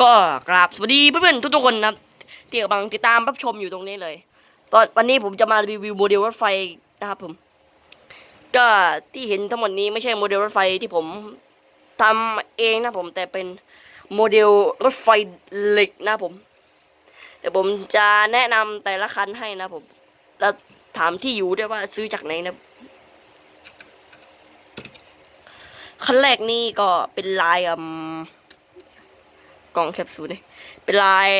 ก็กราบสวัสดีเพื่อนๆทุกๆคนนะที่กำลังติดตามรับชมอยู่ตรงนี้เลย ตอนวันนี้ผมจะมารีวิวโมเดลรถไฟนะครับผม ก็ที่เห็นทั้งหมดนี้ไม่ใช่โมเดลรถไฟที่ผมทำเองนะผมแต่เป็นโมเดลรถไฟเหล็กนะผม เดี๋ยวผมจะแนะนำแต่ละคันให้นะผม แล้วถามที่อยู่ด้วยว่าซื้อจากไหนนะคันแรกนี่ก็เป็นลายอืม กล่องแคปซูลเนี่ยเป็นลาย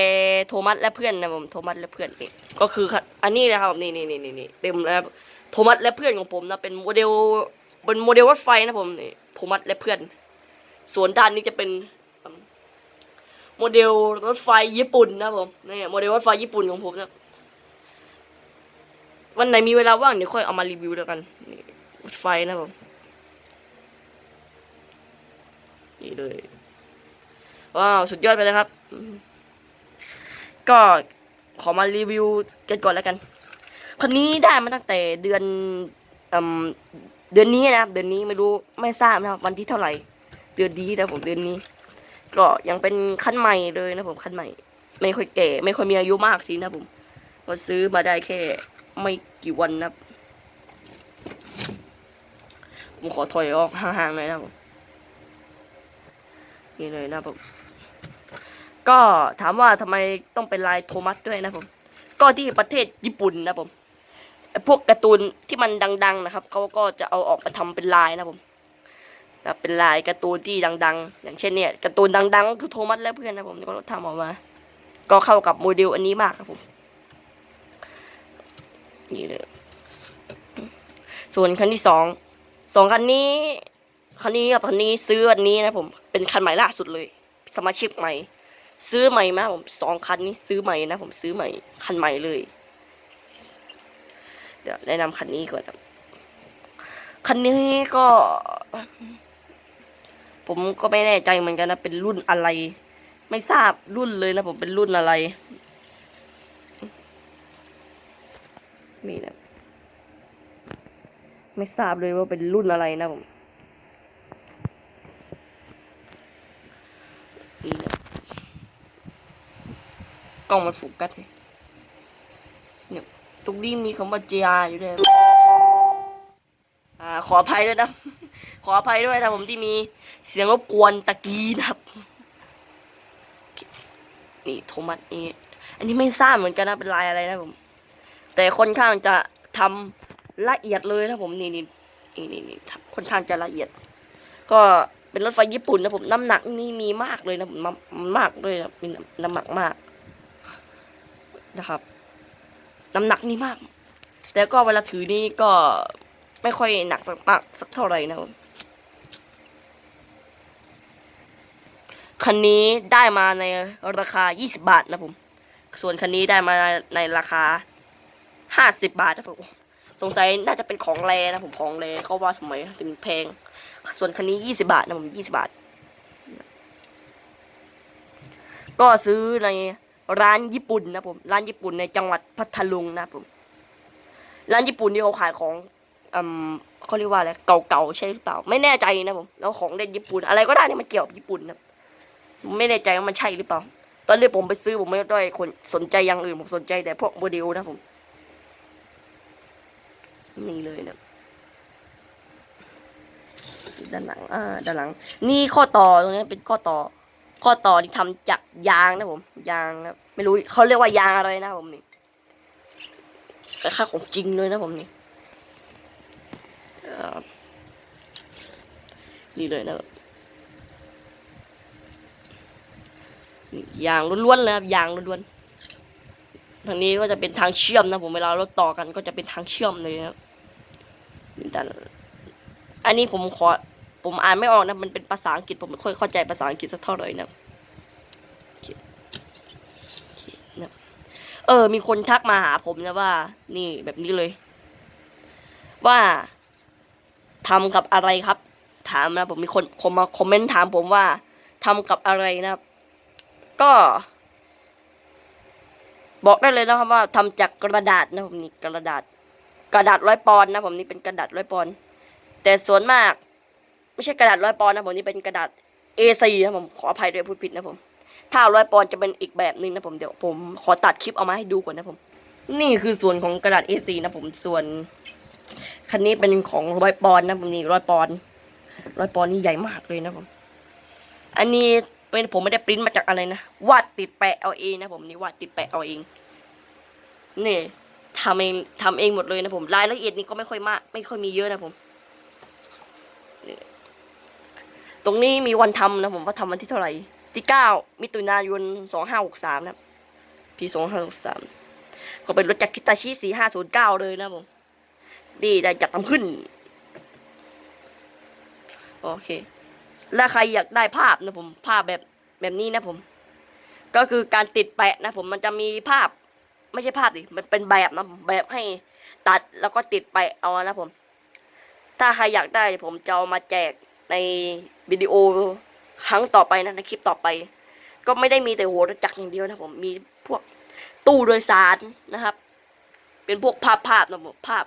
โทมัสและเพื่อนนะผมโทมัสและเพื่อนนี่ก็คือคันอันนี้นะครับนี่นี่นี่นี่นี่เต็มแล้วโทมัสและเพื่อนของผมนะเป็นโมเดลเป็นโมเดลรถไฟนะผมนี่โทมัสและเพื่อน ส่วนด้านนี้จะเป็นโมเดลรถไฟญี่ปุ่นนะผมนี่โมเดลรถไฟญี่ปุ่นของผมนะวันไหนมีเวลาว่างเดี๋ยวค่อยเอามารีวิวแล้วกันนี่รถไฟนะผมนี่เลย ว้าวสุดยอดไปเลยครับ ก็ขอมารีวิวกันก่อนแล้วกันคนนี้ได้มาตั้งแต่เดือนเดือนนี้นะครับ เดือนนี้ไม่รู้ไม่ทราบนะครับวันที่เท่าไหร่ เดือนนี้นะผมเดือนนี้ ก็ยังเป็นคันใหม่เลยนะผมคันใหม่ ไม่ค่อยแก่ ไม่ค่อยมีอายุมากทีนะผมก็ซื้อมาได้แค่ ไม่กี่วันนะครับผมขอถอยออกห่างๆหน่อยนะผมนี่เลยนะผม ก็ถามว่าทำไมต้องเป็นลายโทมัสด้วยนะผม ก็ที่ประเทศญี่ปุ่นนะผมพวกการ์ตูนที่มันดัง ๆ นะครับเขาก็จะเอาออกมาทำเป็นลายนะผมนะเป็นลายการ์ตูนที่ดัง ๆ อย่างเช่นเนี่ยการ์ตูนดังๆคือโทมัสและเพื่อนนะผมก็ทำออกมา ก็เข้ากับโมเดลอันนี้มากครับผมนี่เลยส่วนคันที่สองสองคันนี้คันนี้กับคันนี้ซื้ออันนี้นะผมเป็นคันใหม่ล่าสุดเลย สมาชิกใหม่ ซื้อใหม่มาผมสองคันนี้ซื้อใหม่นะผมซื้อใหม่คันใหม่เลย เดี๋ยวแนะนำคันนี้ก่อนคันนี้ก็ ผมก็ไม่แน่ใจเหมือนกันนะเป็นรุ่นอะไร ไม่ทราบรุ่นเลยนะผมเป็นรุ่นอะไรนี่นะไม่ทราบเลยว่าเป็นรุ่นอะไรนะผม นี่นะ กล้องมันโฟกัสเนี่ยตรงนี้มีคำว่า JR อยู่ด้วยอ่าขออภัยด้วยนะ ขออภัยด้วยนะผมที่มีเสียงรบกวนตะกี้นะครับนี่โทมัสนี่อันนี้ไม่ทราบเหมือนกันนะเป็นลายอะไรนะผม แต่ค่อนข้างจะทำละเอียดเลยนะผมนี่นี่นี่นี่นี่ค่อนข้างจะละเอียด ก็เป็นรถไฟญี่ปุ่นนะผมน้ำหนักนี่มีมากเลยนะผมมามากด้วยนะมีน้ำหนักมาก นะครับน้ำหนักนี่มาก แต่ก็เวลาถือนี่ก็ไม่ค่อยหนักสักมากสักเท่าไหร่นะผมคันนี้ได้มาในราคา 20 บาทนะผม ส่วนคันนี้ได้มาในราคา 50 บาทนะผม สงสัยน่าจะเป็นของแรนะผมของแรเขาว่าทำไมถึงแพง ส่วนคันนี้ยี่สิบาทนะผมยี่สิบาท ก็ซื้อใน ร้านญี่ปุ่นนะผมร้านญี่ปุ่นในจังหวัดพัทลุงนะผมร้านญี่ปุ่นที่เขาขายของอืมเขาเรียกว่าอะไรเก่าๆใช่หรือเปล่า ไม่แน่ใจนะผมแล้วของเล่นญี่ปุ่นอะไรก็ได้ที่มันเกี่ยวกับญี่ปุ่นนะไม่แน่ใจว่ามันใช่หรือเปล่า ตอนแรกผมไปซื้อผมไม่ได้คนสนใจอย่างอื่นผมสนใจแต่พวกโมเดลนะผมนี่เลยนะด้านหลังอ่าด้านหลัง นี่ข้อต่อตรงนี้เป็นข้อต่อ ข้อต่อที่ทำจากยางนะผมยางนะไม่รู้เขาเรียกว่ายางอะไรนะผมนี่คล้าของจริงเลยนะผมนี่อ่อนี่เลยนะครับนี่ยางล้วนๆเลยครับยางล้วนๆทางนี้ก็จะเป็นทางเชื่อมนะผมเวลารถต่อกันก็จะเป็นทางเชื่อมเลยครับด้านอันนี้ผมขอ ผมอ่านไม่ออกนะ มันเป็นภาษาอังกฤษผมไม่ค่อยเข้าใจภาษาอังกฤษสักเท่าไหร่นะเออ มีคนทักมาหาผมนะว่า นี่แบบนี้เลย ว่าทำกับอะไรครับ ถามนะผมมีคนคอมมาคอมเมนต์ถามผมว่าทำกับอะไรนะครับ ก็ บอกได้เลยนะครับว่าทำจากกระดาษนะผมนี่กระดาษ กระดาษร้อยปอนด์นะผมนี่เป็นกระดาษร้อยปอนด์แต่ส่วนมาก ไม่ใช่กระดาษร้อยปอนด์นะผมนี่เป็นกระดาษ A4 นะผมขออภัยด้วยพูดผิดนะผม ถ้าร้อยปอนด์จะเป็นอีกแบบหนึ่งนะผมเดี๋ยวผมขอตัดคลิปเอามาให้ดูก่อนนะผม นี่คือส่วนของกระดาษ A4 นะผมส่วนคันนี้เป็นของร้อยปอนด์นะผมนี่ร้อยปอนด์ร้อยปอนด์นี่ใหญ่มากเลยนะผม อันนี้เป็นผมไม่ได้ปริ้นมาจากอะไรนะวาดติดแปะเอาเองนะผมนี่วาดติดแปะเอาเองนี่ทำเองทำเองหมดเลยนะผม รายละเอียดนี่ก็ไม่ค่อยมาก ไม่ค่อยมีเยอะนะผมนี่ ตรงนี้มีวันทำนะผมว่าทำวันที่เท่าไหร่ ที่เก้ามิถุนายนสองห้าหกสามนะครับปีสองห้าหกสามก็เป็นรถจากคิตาชิสี่ห้าศูนย์เก้าเลยนะผมดีได้จัดทำขึ้น โอเค แล้วใครอยากได้ภาพนะผม ภาพแบบแบบนี้นะผม ก็คือการติดแปะนะผมมันจะมีภาพ ไม่ใช่ภาพดิมันเป็นแบบนะแบบให้ตัดแล้วก็ติดไปเอานะผม ถ้าใครอยากได้ผมจะเอามาแจก ในวิดีโอครั้งต่อไปนะในคลิปต่อไป ก็ไม่ได้มีแต่หัวรถจักรอย่างเดียวนะผมมีพวกตู้โดยสารนะครับ เป็นพวกภาพภาพนะผมภาพ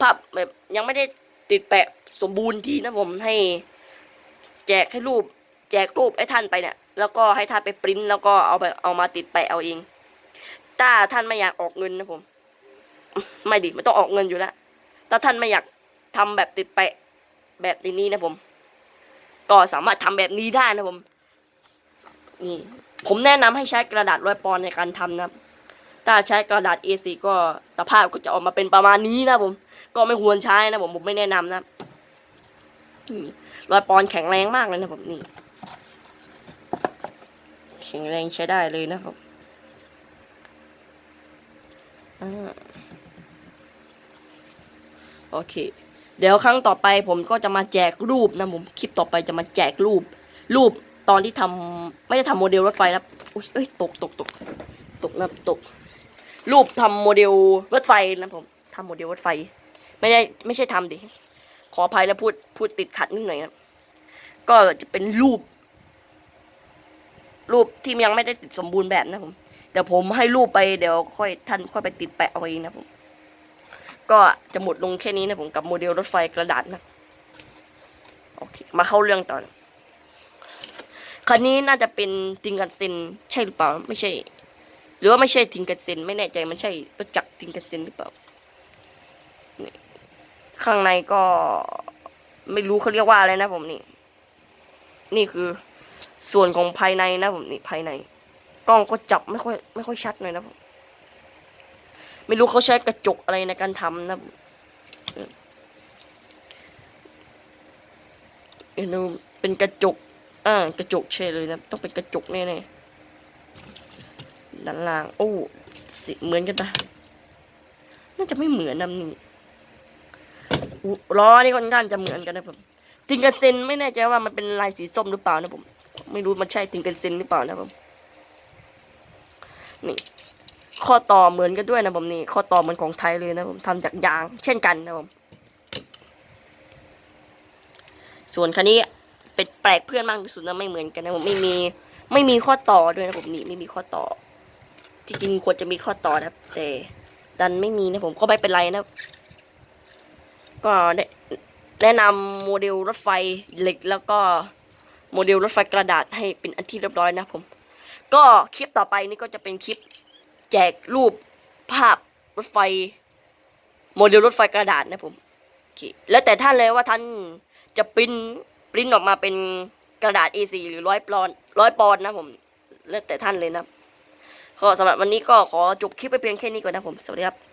ภาพแบบยังไม่ได้ติดแปะสมบูรณ์ทีนะผมให้ แจกให้รูป แจกรูปให้ท่านไปเนี่ย แล้วก็ให้ท่านไปปริ้นแล้วก็เอาไปเอามาติดแปะเอาเองถ้าท่านไม่อยากออกเงินนะผม ไม่ดิไม่ต้องออกเงินอยู่แล้วถ้าท่านไม่อยากทำแบบติดแปะ แบบนี้นะผม ก็สามารถทำแบบนี้ได้นะผม นี่ ผมแนะนำให้ใช้กระดาษร้อยปอนในการทำนะถ้าใช้กระดาษ A4 ก็สภาพก็จะออกมาเป็นประมาณนี้นะผม ก็ไม่ควรใช้นะผมผมไม่แนะนำนะนี่ร้อยปอนแข็งแรงมากเลยนะผมนี่แข็งแรงใช้ได้เลยนะครับอ่าโอเค เดี๋ยวครั้งต่อไปผมก็จะมาแจกรูปนะผมคลิปต่อไปจะมาแจกรูป รูปตอนที่ทำไม่ได้ทำโมเดลรถไฟแล้วอุ๊ยเอ้ยตกตกตกตกนะตก รูปทำโมเดลรถไฟนะผมทำโมเดลรถไฟ ไม่ได้ไม่ใช่ทำดิขออภัยแล้วพูดพูดติดขัดนิดหน่อยนะก็จะเป็นรูป รูปที่ยังไม่ได้ติดสมบูรณ์แบบนะผมเดี๋ยวผมให้รูปไปเดี๋ยวค่อยท่านค่อยไปติดแปะเอาเองนะผม ก็จะหมดลงแค่นี้นะผมกับโมเดลรถไฟกระดาษนะโอเคมาเข้าเรื่องต่อนคันนี้น่าจะเป็นติงกันเซนใช่หรือเปล่าไม่ใช่ หรือว่าไม่ใช่ติงกันเซนไม่แน่ใจมันใช่รถจักรติงกันเซนหรือเปล่าข้างในก็ไม่รู้เขาเรียกว่าอะไรนะผมนี่ นี่คือส่วนของภายในนะผมนี่ภายใน กล้องก็จับไม่ค่อยไม่ค่อยชัดเลยนะผม ไม่รู้เขาใช้กระจกอะไรในการทำนะผมเอ็นดูเป็นกระจก อ่ากระจกใช่เลยนะ ต้องเป็นกระจกแน่ๆด้านล่าง โอ้สีเหมือนกันนะน่าจะไม่เหมือนนะนี่ล้อนี่ค่อนข้างจะเหมือนกันนะผมติงกระเซนไม่แน่ใจว่ามันเป็นลายสีส้มหรือเปล่านะผม ไม่รู้มันใช่ติงกระเซนหรือเปล่านะผมนี่ ข้อต่อเหมือนกันด้วยนะผมนี่ข้อต่อเหมือนของไทยเลยนะผมทำจากยาง เช่นกันนะผมส่วนคันนี้เป็นแปลกเพื่อนมากที่สุดนะไม่เหมือนกันนะผมไม่มีไม่มีข้อต่อด้วยนะผมนี่ไม่มีข้อต่อ ที่จริงควรจะมีข้อต่อนะแต่ดันไม่มีนะผมก็ไม่เป็นไรนะ ก็ได้แนะนำโมเดลรถไฟเหล็กแล้วก็โมเดลรถไฟกระดาษให้เป็นอันที่เรียบร้อยนะผม ก็คลิปต่อไปนี่ก็จะเป็นคลิป แจกรูปภาพรถไฟ โมเดลรถไฟกระดาษนะผมโอเคแล้วแต่ท่านเลยว่าท่านจะปริ้นปริ้นออกมาเป็นกระดาษ A4 หรือร้อยปอนร้อยปอนนะผมแล้วแต่ท่านเลยนะก็สำหรับวันนี้ก็ขอจบคลิปไปเพียงแค่นี้ก่อนนะผม สวัสดีครับ